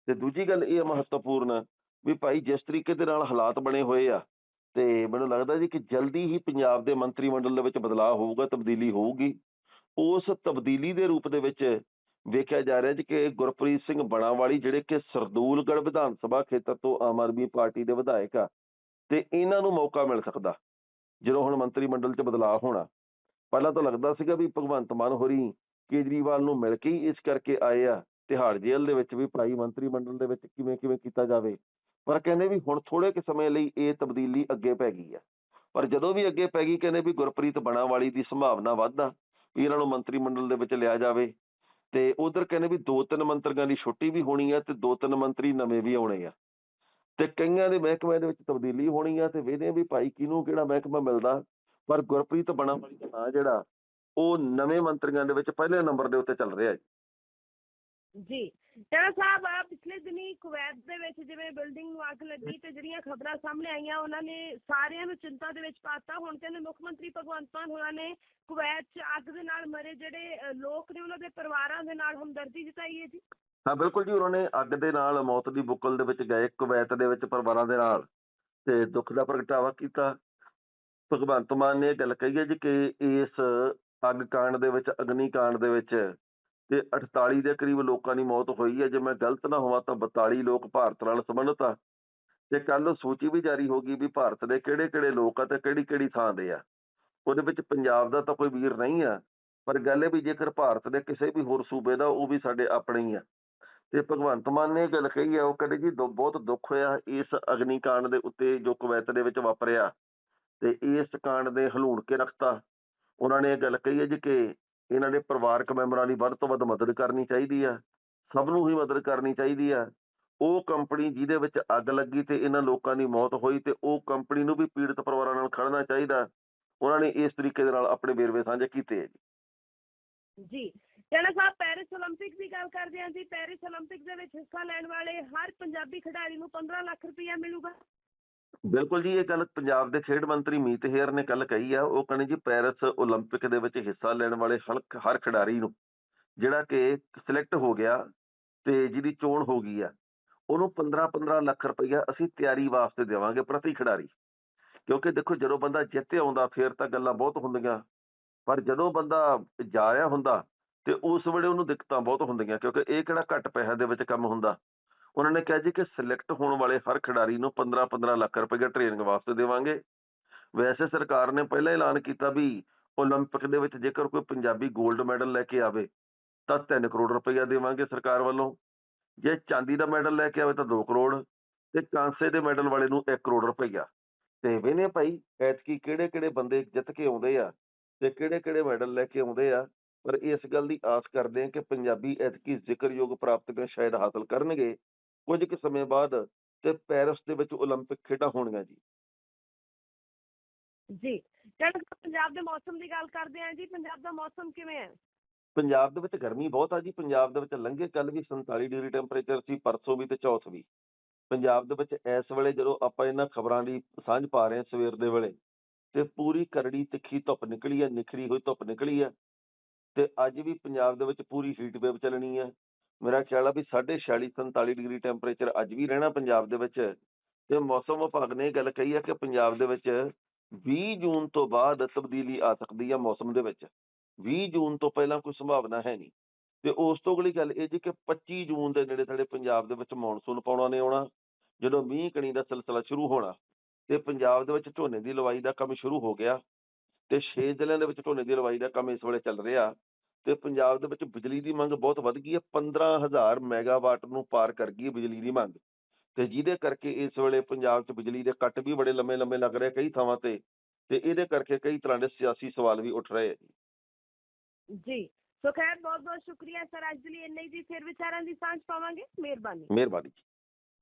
Speaker 2: ਤੇ ਦੂਜੀ ਗੱਲ ਇਹ ਮਹੱਤਵਪੂਰਨ ਆ ਵੀ ਭਾਈ ਜਿਸ ਤਰੀਕੇ ਦੇ ਨਾਲ ਹਾਲਾਤ ਬਣੇ ਹੋਏ ਆ, ਤੇ ਮੈਨੂੰ ਲੱਗਦਾ ਜੀ ਕਿ ਜਲਦੀ ਹੀ ਪੰਜਾਬ ਦੇ ਮੰਤਰੀ ਮੰਡਲ ਦੇ ਵਿੱਚ ਬਦਲਾਅ ਹੋਊਗਾ, ਤਬਦੀਲੀ ਹੋਊਗੀ। ਉਸ ਤਬਦੀਲੀ ਦੇ ਰੂਪ ਦੇ ਵਿੱਚ ਵੇਖਿਆ ਜਾ ਰਿਹਾ ਜੀ ਕਿ ਗੁਰਪ੍ਰੀਤ ਸਿੰਘ ਬਣਾਵਾਲੀ, ਜਿਹੜੇ ਕਿ ਸਰਦੂਲਗੜ੍ਹ ਵਿਧਾਨ ਸਭਾ ਖੇਤਰ ਤੋਂ ਆਮ ਆਦਮੀ ਪਾਰਟੀ ਦੇ ਵਿਧਾਇਕ ਆ, ਤੇ ਇਹਨਾਂ ਨੂੰ ਮੌਕਾ ਮਿਲ ਸਕਦਾ, ਜਦੋਂ ਹੁਣ ਮੰਤਰੀ ਮੰਡਲ 'ਚ ਬਦਲਾਅ ਹੋਣਾ। ਪਹਿਲਾਂ ਤਾਂ ਲੱਗਦਾ ਸੀਗਾ ਵੀ ਭਗਵੰਤ ਮਾਨ ਹੋਰੀ ਕੇਜਰੀਵਾਲ ਨੂੰ ਮਿਲ ਕੇ ਹੀ ਇਸ ਕਰਕੇ ਆਏ ਆ, ਤਿਹਾੜ ਜੇਲ੍ਹ ਦੇ ਵਿੱਚ ਵੀ ਭਾਈ ਮੰਤਰੀ ਮੰਡਲ ਦੇ ਵਿੱਚ ਕਿਵੇਂ ਕਿਵੇਂ ਕੀਤਾ ਜਾਵੇ। ਪਰ ਕਹਿੰਦੇ ਵੀ ਹੁਣ ਥੋੜੇ ਕੁ ਸਮੇਂ ਲਈ ਇਹ ਤਬਦੀਲੀ ਅੱਗੇ ਪੈ ਗਈ ਆ। ਪਰ ਜਦੋਂ ਵੀ ਅੱਗੇ ਪੈ ਗਈ, ਕਹਿੰਦੇ ਵੀ ਗੁਰਪ੍ਰੀਤ ਬਣਾਵਾਲੀ ਦੀ ਸੰਭਾਵਨਾ ਵੱਧ ਆ ਵੀ ਇਹਨਾਂ ਨੂੰ ਮੰਤਰੀ ਮੰਡਲ ਦੇ ਵਿੱਚ ਲਿਆ ਜਾਵੇ। ਤੇ ਉਧਰ ਕਹਿੰਦੇ ਵੀ ਦੋ ਤਿੰਨ ਮੰਤਰੀਆਂ ਦੀ ਛੁੱਟੀ ਵੀ ਹੋਣੀ ਆ ਤੇ ਦੋ ਤਿੰਨ ਮੰਤਰੀ ਨਵੇਂ ਵੀ ਆਉਣੇ ਆ। ਤੇ ਕਈਆਂ ਦੇ ਮਹਿਕਮੇ ਦੇ ਵਿੱਚ ਤਬਦੀਲੀ ਹੋਣੀ ਆ ਤੇ ਵੇਖਦੇ ਆ ਵੀ ਭਾਈ ਕਿਹਨੂੰ ਕਿਹੜਾ ਮਹਿਕਮਾ ਮਿਲਦਾ। ਪਰ ਗੁਰਪ੍ਰੀਤ ਬਣਾਵਾਲੀ ਦਾ ਨਾਂ ਜਿਹੜਾ ਉਹ ਨਵੇਂ ਮੰਤਰੀਆਂ ਦੇ ਵਿੱਚ ਪਹਿਲੇ ਨੰਬਰ ਦੇ ਉੱਤੇ ਚੱਲ ਰਿਹਾ ਹੈ।
Speaker 1: ਜੀ। ਟੈਣਾ ਸਾਹਿਬ ਆ ਪਿਛਲੇ ਦਿਨੀ ਕੁਵੈਤ ਦੇ ਵਿੱਚ ਜਿਵੇਂ ਬਿਲਡਿੰਗ ਨੂੰ ਅੱਗ ਲੱਗੀ ਤੇ ਜਿਹੜੀਆਂ ਖਬਰਾਂ ਸਾਹਮਣੇ ਆਈਆਂ, ਉਹਨਾਂ ਨੇ ਸਾਰਿਆਂ ਨੂੰ ਚਿੰਤਾ ਦੇ ਵਿੱਚ ਪਾਤਾ ਹੁਣ ਕਹਿੰਦੇ ਮੁੱਖ ਮੰਤਰੀ ਭਗਵੰਤ ਮਾਨ ਹੋਰਾਂ ਨੇ ਕੁਵੈਤ 'ਚ ਅੱਗ ਦੇ ਨਾਲ ਮਰੇ ਜਿਹੜੇ ਲੋਕ ਨੇ, ਉਹਨਾਂ ਦੇ ਪਰਿਵਾਰਾਂ ਦੇ ਨਾਲ ਹਮਦਰਦੀ ਜਤਾਈ ਹੈ ਜੀ।
Speaker 2: ਹਾਂ, ਬਿਲਕੁਲ ਜੀ, ਉਹਨਾਂ ਨੇ ਅੱਗ ਦੇ ਨਾਲ ਮੌਤ ਦੀ ਬੁੱਕਲ ਦੇ ਵਿੱਚ ਗਏ, ਕੁਵੈਤ ਦੇ ਵਿੱਚ ਪਰਿਵਾਰਾਂ ਦੇ ਨਾਲ ਤੇ ਦੁੱਖ ਦਾ ਪ੍ਰਗਟਾਵਾ ਕੀਤਾ। ਭਗਵੰਤ ਮਾਨ ਨੇ ਇਹ ਗੱਲ ਕਹੀ ਹੈ ਜੀ ਕਿ ਇਸ ਅੱਗ ਕਾਂਡ ਦੇ ਵਿੱਚ, ਅਗਨੀ ਕਾਂਡ ਦੇ ਵਿੱਚ ਤੇ 48 ਦੇ ਕਰੀਬ ਲੋਕਾਂ ਦੀ ਮੌਤ ਹੋਈ ਹੈ। ਜੇ ਮੈਂ ਗਲਤ ਨਾ ਹੋਵਾਂ ਤਾਂ 42 ਲੋਕ ਭਾਰਤ ਨਾਲ ਸੰਬੰਧਿਤ ਆ। ਤੇ ਕੱਲ ਸੂਚੀ ਵੀ ਜਾਰੀ ਹੋ ਗਈ ਵੀ ਭਾਰਤ ਦੇ ਕਿਹੜੇ ਕਿਹੜੇ ਲੋਕ ਆ ਤੇ ਕਿਹੜੀ ਕਿਹੜੀ ਥਾਂ ਦੇ ਆ। ਉਹਦੇ ਵਿੱਚ ਪੰਜਾਬ ਦਾ ਤਾਂ ਕੋਈ ਵੀਰ ਨਹੀਂ ਆ, ਪਰ ਗੱਲ ਇਹ ਵੀ ਜੇਕਰ ਭਾਰਤ ਦੇ ਕਿਸੇ ਵੀ ਹੋਰ ਸੂਬੇ ਦਾ ਉਹ ਵੀ ਸਾਡੇ ਆਪਣੇ ਹੀ ਆ। ਤੇ ਭਗਵੰਤ ਮਾਨ ਨੇ ਇਹ ਗੱਲ ਕਹੀ ਆ, ਉਹ ਕਹਿੰਦੇ ਜੀ ਦੁ- ਬਹੁਤ ਦੁੱਖ ਹੋਇਆ ਇਸ ਅਗਨੀ ਕਾਂਡ ਦੇ ਉੱਤੇ ਜੋ ਕੁਵੈਤ ਦੇ ਵਿੱਚ ਵਾਪਰਿਆ। ਤੇ ਇਸ ਕਾਂਡ ਦੇ ਹਲੂਣ ਕੇ ਰੱਖਤਾ। ਉਹਨਾਂ ਨੇ ਇਹ ਗੱਲ ਕਹੀ ਹੈ ਜੀ ਕਿ ਇਹਨਾਂ ਦੇ ਪਰਿਵਾਰਕ ਮੈਂਬਰਾਂ ਦੀ ਵੱਧ ਤੋਂ ਵੱਧ ਮਦਦ ਕਰਨੀ ਚਾਹੀਦੀ ਆ ਸਭ ਨੂੰ ਹੀ ਮਦਦ ਕਰਨੀ ਚਾਹੀਦੀ ਆ ਉਹ ਕੰਪਨੀ ਜਿਹਦੇ ਵਿੱਚ ਅੱਗ ਲੱਗੀ ਤੇ ਇਹਨਾਂ ਲੋਕਾਂ ਦੀ ਮੌਤ ਹੋਈ ਤੇ ਉਹ ਕੰਪਨੀ ਨੂੰ ਵੀ ਪੀੜਤ ਪਰਿਵਾਰਾਂ ਨਾਲ ਖੜਨਾ ਚਾਹੀਦਾ ਉਹਨਾਂ ਨੇ ਇਸ ਤਰੀਕੇ ਦੇ ਨਾਲ ਆਪਣੇ ਵੇਰਵੇ ਸਾਂਝੇ ਕੀਤੇ ਹੈ ਜੀ
Speaker 1: ਜੀ ਟੈਣਾ ਸਾਹਿਬ ਪੈਰਿਸ 올림픽 ਦੀ ਗੱਲ ਕਰਦੇ ਹਾਂ ਜੀ ਪੈਰਿਸ 올림픽 ਦੇ ਵਿੱਚ ਹਿੱਸਾ ਲੈਣ ਵਾਲੇ ਹਰ ਪੰਜਾਬੀ ਖਿਡਾਰੀ ਨੂੰ 15 ਲੱਖ ਰੁਪਇਆ ਮਿਲੂਗਾ
Speaker 2: ਬਿਲਕੁਲ ਜੀ ਇਹ ਗੱਲ ਪੰਜਾਬ ਦੇ ਖੇਡ ਮੰਤਰੀ ਮੀਤ ਹੇਅਰ ਨੇ ਕੱਲ ਕਹੀ ਆ ਉਹ ਕਹਿੰਦੇ ਜੀ ਪੈਰਿਸ 올림픽 ਦੇ ਵਿੱਚ ਹਿੱਸਾ ਲੈਣ ਵਾਲੇ ਹਲਕ ਹਰ ਖਿਡਾਰੀ ਨੂੰ ਜਿਹੜਾ ਕਿ ਸਿਲੈਕਟ ਹੋ ਗਿਆ ਤੇ ਜਿਹਦੀ ਚੋਣ ਹੋ ਗਈ ਆ ਉਹਨੂੰ 15-15 ਲੱਖ ਰੁਪਈਆ ਅਸੀਂ ਤਿਆਰੀ ਵਾਸਤੇ ਦੇਵਾਂਗੇ ਪ੍ਰਤੀ ਖਿਡਾਰੀ ਕਿਉਂਕਿ ਦੇਖੋ ਜਦੋਂ ਬੰਦਾ ਜਿੱਤ ਆਉਂਦਾ ਫੇਰ ਤਾਂ ਗੱਲਾਂ ਬਹੁਤ ਹੁੰਦੀਆਂ ਪਰ ਜਦੋਂ ਬੰਦਾ ਜਾ ਰਿਹਾ ਹੁੰਦਾ ਤੇ ਉਸ ਵੇਲੇ ਉਹਨੂੰ ਦਿੱਕਤਾਂ ਬਹੁਤ ਹੁੰਦੀਆਂ ਕਿਉਂਕਿ ਇਹ ਕਿਹੜਾ ਘੱਟ ਪੈਸਿਆਂ ਦੇ ਵਿੱਚ ਕੰਮ ਹੁੰਦਾ ਉਹਨਾਂ ਨੇ ਕਿਹਾ ਜੀ ਕਿ ਸਿਲੈਕਟ ਹੋਣ ਵਾਲੇ ਹਰ ਖਿਡਾਰੀ ਨੂੰ 15-15 ਲੱਖ ਰੁਪਏ ਟ੍ਰੇਨਿੰਗ ਵਾਸਤੇ ਦੇਵਾਂਗੇ। ਵੈਸੇ ਸਰਕਾਰ ਨੇ ਪਹਿਲਾਂ ਐਲਾਨ ਕੀਤਾ ਵੀ 올림픽 ਦੇ ਵਿੱਚ ਜੇਕਰ ਕੋਈ ਪੰਜਾਬੀ 골ਡ ਮੈਡਲ ਲੈ ਕੇ ਆਵੇ, ਤਾਂ 3 ਕਰੋੜ ਰੁਪਏ ਦੇਵਾਂਗੇ ਸਰਕਾਰ ਵੱਲੋਂ। ਜੇ ਚਾਂਦੀ ਦਾ ਮੈਡਲ ਲੈ ਕੇ ਆਵੇ ਤਾਂ 2 ਕਰੋੜ ਤੇ ਕਾਂਸੇ ਦੇ ਮੈਡਲ ਵਾਲੇ ਨੂੰ 1 ਕਰੋੜ ਰੁਪਈਆ। ਤੇ ਨੇ ਭਾਈ, ਐਤਕੀ ਕਿਹੜੇ ਕਿਹੜੇ ਬੰਦੇ ਜਿੱਤ ਕੇ ਆਉਂਦੇ ਆ ਤੇ ਕਿਹੜੇ ਕਿਹੜੇ ਮੈਡਲ ਲੈ ਕੇ ਆਉਂਦੇ ਆ? ਪਰ ਇਸ ਗੱਲ ਦੀ ਆਸ ਕਰਦੇ ਆ ਕਿ ਪੰਜਾਬੀ ਐਤਕੀ ਜ਼ਿਕਰਯੋਗ ਪ੍ਰਾਪਤੀਆਂ ਸ਼ਾਇਦ ਹਾਸਲ ਕਰਨਗੇ। ਕੁਝ ਕੁ ਸਮੇਂ ਬਾਅਦ ਤੇ ਪੈਰਿਸ ਦੇ ਵਿੱਚ 올림픽 ਖੇਡਾਂ ਹੋਣਗੀਆਂ ਜੀ
Speaker 1: ਜੀ ਚਲੋ ਪੰਜਾਬ ਦੇ ਮੌਸਮ ਦੀ ਗੱਲ ਕਰਦੇ ਹਾਂ ਜੀ ਪੰਜਾਬ ਦਾ ਮੌਸਮ ਕਿਵੇਂ ਹੈ
Speaker 2: ਪੰਜਾਬ ਦੇ ਵਿੱਚ ਗਰਮੀ ਬਹੁਤ ਆ ਜੀ ਪੰਜਾਬ ਦੇ ਵਿੱਚ ਲੰਘੇ ਕੱਲ ਵੀ 47 ਡਿਗਰੀ ਟੈਂਪਰੇਚਰ ਸੀ ਪਰਸੋਂ ਵੀ ਤੇ ਚੌਥ ਵੀ ਪੰਜਾਬ ਦੇ ਵਿੱਚ ਇਸ ਵੇਲੇ ਜਦੋਂ ਆਪਾਂ ਇਹਨਾਂ ਖਬਰਾਂ ਦੀ ਸਾਂਝ ਪਾ ਰਹੇ ਹਾਂ ਸਵੇਰ ਦੇ ਵੇਲੇ ਤੇ ਪੂਰੀ ਕਰੜੀ ਤਿੱਖੀ ਧੁੱਪ ਨਿਕਲੀ ਹੈ ਨਿਖਰੀ ਹੋਈ ਧੁੱਪ ਨਿਕਲੀ ਹੈ ਤੇ ਅੱਜ ਵੀ ਪੰਜਾਬ ਦੇ ਵਿੱਚ ਪੂਰੀ ਹੀਟ ਵੇਵ ਚੱਲਣੀ ਹੈ ਮੇਰਾ ਖਿਆਲ ਆ ਵੀ 46 47 ਡਿਗਰੀ ਟੈਂਪਰੇਚਰ ਅੱਜ ਵੀ ਰਹਿਣਾ ਪੰਜਾਬ ਦੇ ਵਿੱਚ ਤੇ ਮੌਸਮ ਵਿਭਾਗ ਨੇ ਇਹ ਗੱਲ ਕਹੀ ਹੈ ਕਿ ਪੰਜਾਬ ਦੇ ਵਿੱਚ 20 ਜੂਨ ਤੋਂ ਬਾਅਦ ਤਬਦੀਲੀ ਆ ਸਕਦੀ ਹੈ ਮੌਸਮ ਦੇ ਵਿੱਚ। 20 ਜੂਨ ਤੋਂ ਪਹਿਲਾਂ ਕੋਈ ਸੰਭਾਵਨਾ ਹੈ ਨਹੀਂ। ਤੇ ਉਸ ਤੋਂ ਅਗਲੀ ਗੱਲ ਇਹ ਜੀ ਕਿ 25 ਜੂਨ ਦੇ ਨੇੜੇ ਤੇੜੇ ਪੰਜਾਬ ਦੇ ਵਿੱਚ ਮੌਨਸੂਨ ਪਾਉਣਾ ਨੇ ਆਉਣਾ, ਜਦੋਂ ਮੀਂਹ ਕਣੀ ਦਾ ਸਿਲਸਿਲਾ ਸ਼ੁਰੂ ਹੋਣਾ ਤੇ ਪੰਜਾਬ ਦੇ ਵਿੱਚ ਝੋਨੇ ਦੀ ਲਵਾਈ ਦਾ ਕੰਮ ਸ਼ੁਰੂ ਹੋ ਗਿਆ ਤੇ 6 ਜ਼ਿਲ੍ਹਿਆਂ ਦੇ ਵਿੱਚ ਝੋਨੇ ਦੀ ਲਵਾਈ ਦਾ ਕੰਮ ਇਸ ਵੇਲੇ ਚੱਲ ਰਿਹਾ ਤੇ ਪੰਜਾਬ ਦੇ ਵਿੱਚ ਬਿਜਲੀ ਦੀ ਮੰਗ ਬਹੁਤ ਵੱਧ ਗਈ ਹੈ 15000 ਮੈਗਾਵਾਟ ਨੂੰ ਪਾਰ ਕਰ ਗਈ ਹੈ ਬਿਜਲੀ ਦੀ ਮੰਗ। ਤੇ ਜਿਹਦੇ ਕਰਕੇ ਇਸ ਵੇਲੇ ਪੰਜਾਬ 'ਚ ਬਿਜਲੀ ਦੇ ਕੱਟ ਵੀ ਬੜੇ ਲੰਮੇ ਲੰਮੇ ਲੱਗ ਰਹੇ ਕਈ ਥਾਵਾਂ ਤੇ ਤੇ ਇਹਦੇ ਕਰਕੇ ਕਈ ਤਰ੍ਹਾਂ ਦੇ ਸਿਆਸੀ ਸਵਾਲ ਵੀ ਉੱਠ ਰਹੇ
Speaker 1: ਜੀ। ਸੋ ਖੈਰ ਬਹੁਤ ਬਹੁਤ ਸ਼ੁਕਰੀਆ ਸਰ ਅੱਜ ਦੇ ਲਈ ਇੰਨੇ ਹੀ ਜੀ ਫਿਰ ਵਿਚਾਰਾਂ ਦੀ ਸਾਂਝ ਪਾਵਾਂਗੇ। ਮਿਹਰਬਾਨੀ।
Speaker 2: ਮਿਹਰਬਾਨੀ